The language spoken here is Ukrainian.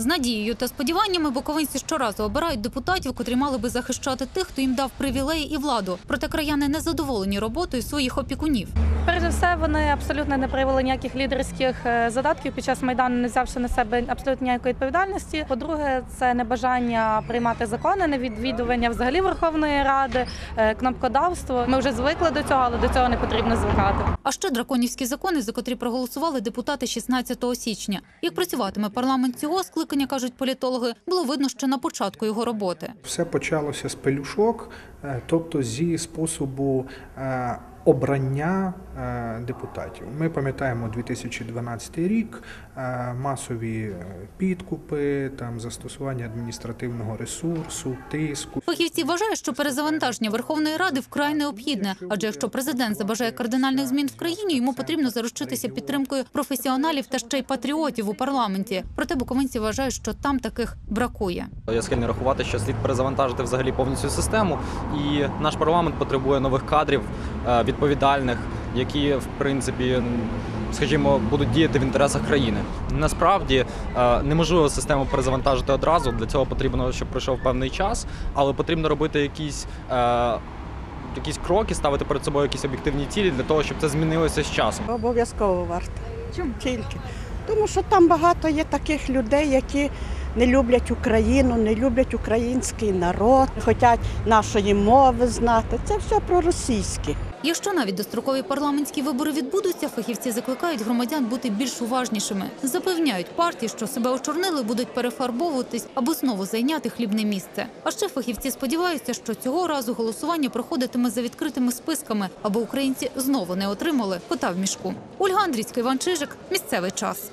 З надією та сподіваннями буковинці щоразу обирають депутатів, котрі мали би захищати тих, хто їм дав привілеї і владу. Проте краяни не задоволені роботою своїх опікунів. Перш за все, вони абсолютно не проявили ніяких лідерських е, задатків під час майдану, не взявши на себе абсолютно ніякої відповідальності. По-друге, це небажання приймати закони, невідвідування взагалі Верховної Ради, е, кнопкодавство. Ми вже звикли до цього, але до цього не потрібно звикати. А ще драконівські закони, за котрі проголосували депутати 16 січня. Як працюватиме парламент цього скликання, кажуть політологи, було видно ще на початку його роботи. Все почалося з пелюшок, тобто зі способу е, обрання е, депутатів. Ми пам'ятаємо 2012 рік, е, масові е, підкупи, там застосування адміністративного ресурсу, тиску. Фахівці вважають, що перезавантаження Верховної Ради вкрай необхідне, адже якщо президент забажає кардинальних змін в країні, йому потрібно заручитися підтримкою професіоналів та ще й патріотів у парламенті. Проте буковинці вважають, що там таких бракує. Я схильний рахувати, що слід перезавантажити взагалі повністю систему, і наш парламент потребує нових кадрів е, відповідальних, які в принципі, скажімо, будуть діяти в інтересах країни. Насправді е, неможливо систему перезавантажити одразу. Для цього потрібно, щоб пройшов певний час, але потрібно робити якісь. е, Якісь кроки, ставити перед собою якісь об'єктивні цілі для того, щоб це змінилося з часом. Обов'язково варто. Чому? Тільки. Тому що там багато є таких людей, які не люблять Україну, не люблять український народ, хочуть нашої мови знати. Це все проросійське. Якщо навіть дострокові парламентські вибори відбудуться, фахівці закликають громадян бути більш уважнішими. Запевняють партії, що себе очорнили, будуть перефарбовуватись або знову зайняти хлібне місце. А ще фахівці сподіваються, що цього разу голосування проходитиме за відкритими списками, аби українці знову не отримали кота в мішку. Ольга Андрійська, Іван Чижик. Місцевий час.